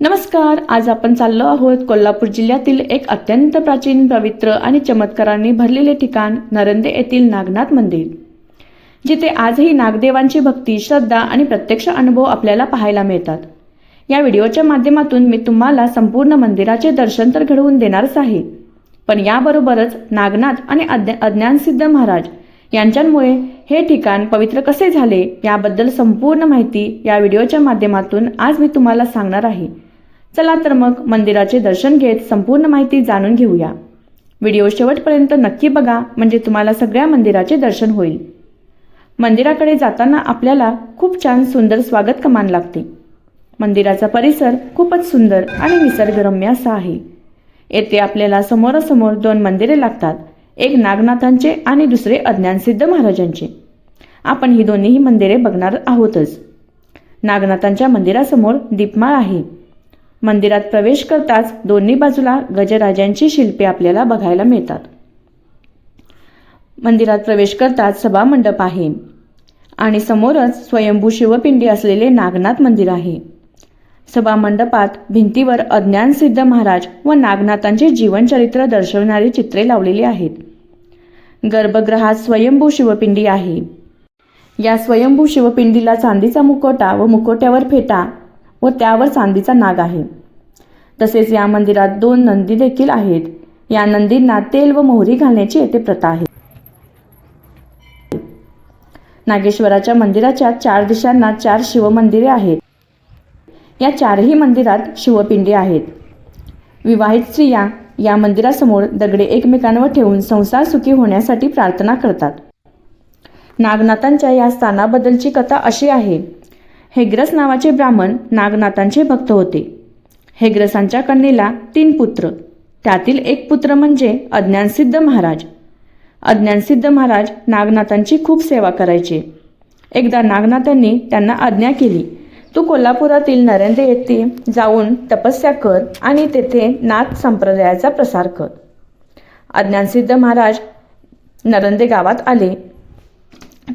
नमस्कार आज आपण चाललो आहोत कोल्हापूर जिल्ह्यातील एक अत्यंत प्राचीन पवित्र आणि चमत्कारांनी भरलेले ठिकाण नरंदे येथील नागनाथ मंदिर. जिथे आजही नागदेवांची भक्ती श्रद्धा आणि प्रत्यक्ष अनुभव आपल्याला पाहायला मिळतात. या व्हिडिओच्या माध्यमातून मी तुम्हाला संपूर्ण मंदिराचे दर्शन तर घडवून देणारच आहे. पण याबरोबरच नागनाथ आणि अज्ञा अज्ञानसिद्ध महाराज यांच्यामुळे हे ठिकाण पवित्र कसे झाले याबद्दल संपूर्ण माहिती या व्हिडिओच्या माध्यमातून आज मी तुम्हाला सांगणार आहे. चला तर मग मंदिराचे दर्शन घेत संपूर्ण माहिती जाणून घेऊया. व्हिडिओ शेवटपर्यंत नक्की बघा म्हणजे तुम्हाला सगळ्या मंदिराचे दर्शन होईल. मंदिराकडे जाताना आपल्याला खूप छान सुंदर स्वागत कमान लागते. मंदिराचा परिसर खूपच सुंदर आणि निसर्गरम्य असा आहे. येथे आपल्याला समोरासमोर दोन मंदिरे लागतात एक नागनाथांचे आणि दुसरे अज्ञानसिद्ध महाराजांचे. आपण ही दोन्हीही मंदिरे बघणार आहोतच. नागनाथांच्या मंदिरासमोर दीपमाळ आहे. मंदिरात प्रवेश करताच दोन्ही बाजूला गजराजांची शिल्पे आपल्याला बघायला मिळतात. मंदिरात प्रवेश करताच सभामंडप आहे. आणि समोरच स्वयंभू शिवपिंडी असलेले नागनाथ मंदिर आहे. सभामंडपात भिंतीवर अज्ञानसिद्ध महाराज व नागनाथांचे जीवनचरित्र दर्शवणारी चित्रे लावलेली आहेत. गर्भगृहात स्वयंभू शिवपिंडी आहे. या स्वयंभू शिवपिंडीला चांदीचा मुकोटा व मुकोट्यावर फेटा व त्यावर चांदीचा नाग आहे. तसेच या मंदिरात दोन नंदी देखील आहेत. या नंदींना तेल व मोहरी घालण्याची येथे प्रथा आहे. नागेश्वराच्या मंदिराच्या चार दिशांना चार शिवमंदिरे आहेत. या चारही मंदिरात शिवपिंडी आहेत. विवाहित स्त्रिया या मंदिरासमोर दगडे एकमेकांवर ठेवून संसार सुखी होण्यासाठी प्रार्थना करतात. नागनाथांच्या या स्थानाबद्दलची कथा अशी आहे. हेग्रस नावाचे ब्राह्मण नागनाथांचे भक्त होते. हेग्रसांच्या कन्येला तीन पुत्र. त्यातील एक पुत्र म्हणजे अज्ञानसिद्ध महाराज. अज्ञानसिद्ध महाराज नागनाथांची खूप सेवा करायचे. एकदा नागनाथांनी त्यांना आज्ञा केली तू कोल्हापुरातील नरेंद्र येथे जाऊन तपस्या कर आणि तेथे नाथ संप्रदायाचा प्रसार कर. अज्ञानसिद्ध महाराज नरंदे गावात आले.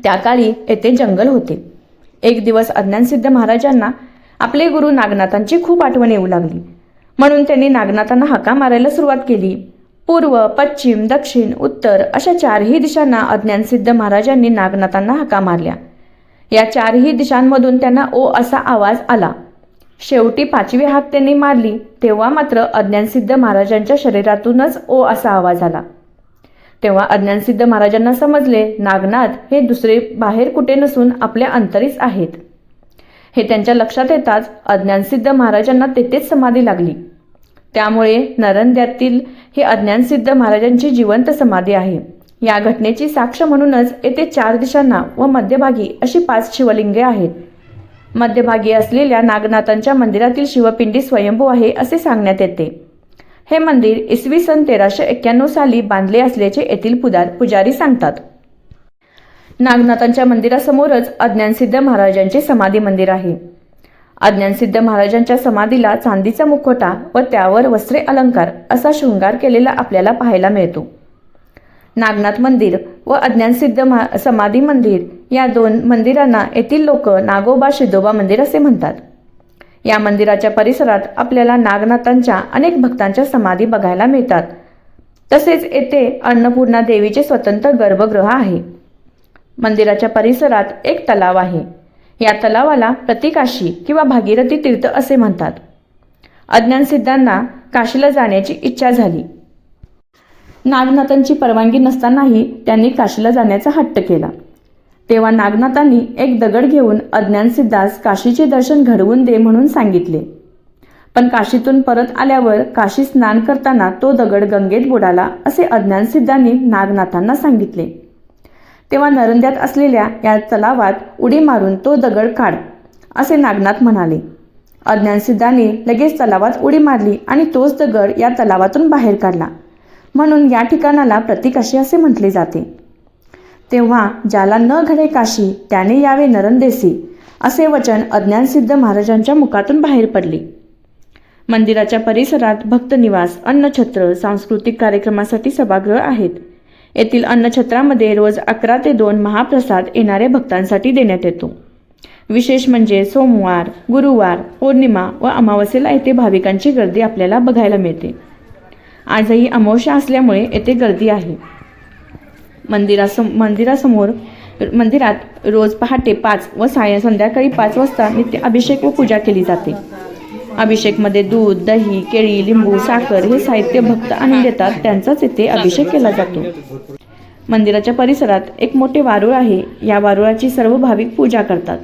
त्या काळी येथे जंगल होते. एक दिवस अज्ञानसिद्ध महाराजांना आपले गुरु नागनाथांची खूप आठवण येऊ लागली. म्हणून त्यांनी नागनाथांना हाका मारायला सुरुवात केली. पूर्व पश्चिम दक्षिण उत्तर अशा चारही दिशांना अज्ञानसिद्ध महाराजांनी नागनाथांना हाका मारल्या. या चारही दिशांमधून त्यांना ओ असा आवाज आला. शेवटी पाचवी हाक त्यांनी मारली. तेव्हा मात्र अज्ञानसिद्ध महाराजांच्या शरीरातूनच ओ असा आवाज आला. तेव्हा अज्ञानसिद्ध महाराजांना समजले नागनाथ हे दुसरे बाहेर कुठे नसून आपल्या अंतरीच आहेत. हे त्यांच्या लक्षात येताच अज्ञानसिद्ध महाराजांना तेथेच समाधी लागली. त्यामुळे नरंद्यातील हे अज्ञानसिद्ध महाराजांची जिवंत समाधी आहे. या घटनेची साक्ष म्हणूनच येथे चार दिशांना व मध्यभागी अशी पाच शिवलिंगे आहेत. मध्यभागी असलेल्या नागनाथांच्या मंदिरातील शिवपिंडी स्वयंभू आहे असे सांगण्यात येते. हे मंदिर इसवी सन तेराशे एक्क्याण्णव साली बांधले असल्याचे येथील पुदार पुजारी सांगतात. नागनाथांच्या मंदिरासमोरच अज्ञानसिद्ध महाराजांचे समाधी मंदिर आहे. अज्ञानसिद्ध महाराजांच्या समाधीला चांदीचा मुखोटा व त्यावर वस्त्रे अलंकार असा शृंगार केलेला आपल्याला पाहायला मिळतो. नागनाथ मंदिर व अज्ञानसिद्ध महा समाधी मंदिर या दोन मंदिरांना येथील लोक नागोबा शिदोबा मंदिर असे म्हणतात. या मंदिराच्या परिसरात आपल्याला नागनाथांच्या अनेक भक्तांच्या समाधी बघायला मिळतात. तसेच येथे अन्नपूर्णा देवीचे स्वतंत्र गर्भगृह आहे. मंदिराच्या परिसरात एक तलाव आहे. या तलावाला प्रतिकाशी किंवा भागीरथी तीर्थ असे म्हणतात. अज्ञान सिद्धांना काशीला जाण्याची इच्छा झाली. नागनाथांची परवानगी नसतानाही त्यांनी काशीला जाण्याचा हट्ट केला. तेव्हा नागनाथांनी एक दगड घेऊन अज्ञानसिद्धास काशीचे दर्शन घडवून दे म्हणून सांगितले. पण काशीतून परत आल्यावर काशी स्नान करताना तो दगड गंगेत बुडाला असे अज्ञानसिद्धांनी नागनाथांना सांगितले. तेव्हा नरंद्यात असलेल्या या तलावात उडी मारून तो दगड काढ असे नागनाथ म्हणाले. अज्ञानसिद्धांनी लगेच तलावात उडी मारली आणि तोच दगड या तलावातून बाहेर काढला. म्हणून या ठिकाणाला प्रतिकाशी असे म्हटले जाते. तेव्हा ज्याला न घडे काशी त्याने यावे नरंदेसी असे वचन अज्ञानसिद्ध महाराजांच्या मुखातून बाहेर पडले. मंदिराच्या परिसरात भक्तनिवास अन्नछत्र सांस्कृतिक कार्यक्रमासाठी सभागृह आहेत. येथील अन्नछत्रामध्ये रोज अकरा ते दोन महाप्रसाद येणाऱ्या भक्तांसाठी देण्यात येतो. विशेष म्हणजे सोमवार गुरुवार पौर्णिमा व अमावस्येला येथे भाविकांची गर्दी आपल्याला बघायला मिळते. आजही अमावस्या असल्यामुळे येथे गर्दी आहे. मंदिरासम मंदिरासमोर मंदिरात रोज पहाटे पाच व साय संध्याकाळी पाच वाजता नित्य अभिषेक व पूजा केली जाते. अभिषेकमध्ये दूध दही केळी लिंबू साखर हे साहित्य भक्त आणून देतात त्यांचाच येथे अभिषेक केला जातो. मंदिराच्या परिसरात एक मोठे वारुळ आहे या वारुळाची सर्व भाविक पूजा करतात.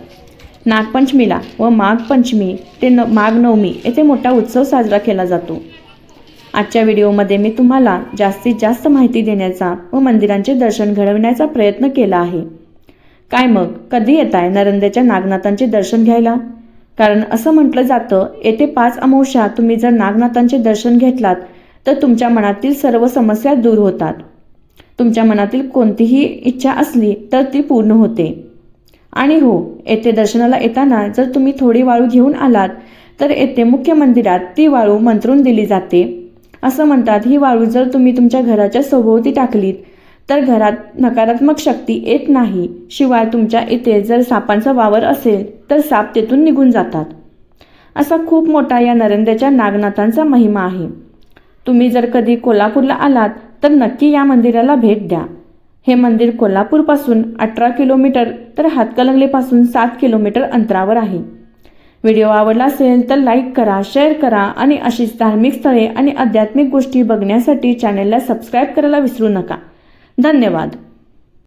नागपंचमीला व माघ पंचमी ते न माघ नवमी येथे मोठा उत्सव साजरा केला जातो. आजच्या व्हिडिओमध्ये मी तुम्हाला जास्तीत जास्त माहिती देण्याचा व मंदिरांचे दर्शन घडवण्याचा प्रयत्न केला आहे. काय मग? कधी येत आहे नरंदेच्या नागनाथांचे दर्शन घ्यायला? कारण असं म्हटलं जातं येथे पाच अमावस्या तुम्ही जर नागनाथांचे दर्शन घेतलात तर तुमच्या मनातील सर्व समस्या दूर होतात. तुमच्या मनातील कोणतीही इच्छा असली तर ती पूर्ण होते. आणि हो येथे दर्शनाला येताना जर तुम्ही थोडी वाळू घेऊन आलात तर येथे मुख्य मंदिरात ती वाळू मंत्रून दिली जाते. असं म्हणतात ही वाळू जर तुम्ही तुमच्या घराच्या सभोवती टाकलीत तर घरात नकारात्मक शक्ती येत नाही. शिवाय तुमच्या इथे जर सापांचा वावर असेल तर साप तेथून निघून जातात. असा खूप मोठा या नरेंद्रच्या नागनाथांचा महिमा आहे. तुम्ही जर कधी कोल्हापूरला आलात तर नक्की या मंदिराला भेट द्या. हे मंदिर कोल्हापूरपासून अठरा किलोमीटर तर हातकलंगलेपासून सात किलोमीटर अंतरावर आहे. व्हिडिओ आवडला असेल तर लाईक करा शेअर करा आणि अशीच धार्मिक स्थळे आणि आध्यात्मिक गोष्टी बघण्यासाठी चॅनलला सबस्क्राईब करायला विसरू नका. धन्यवाद.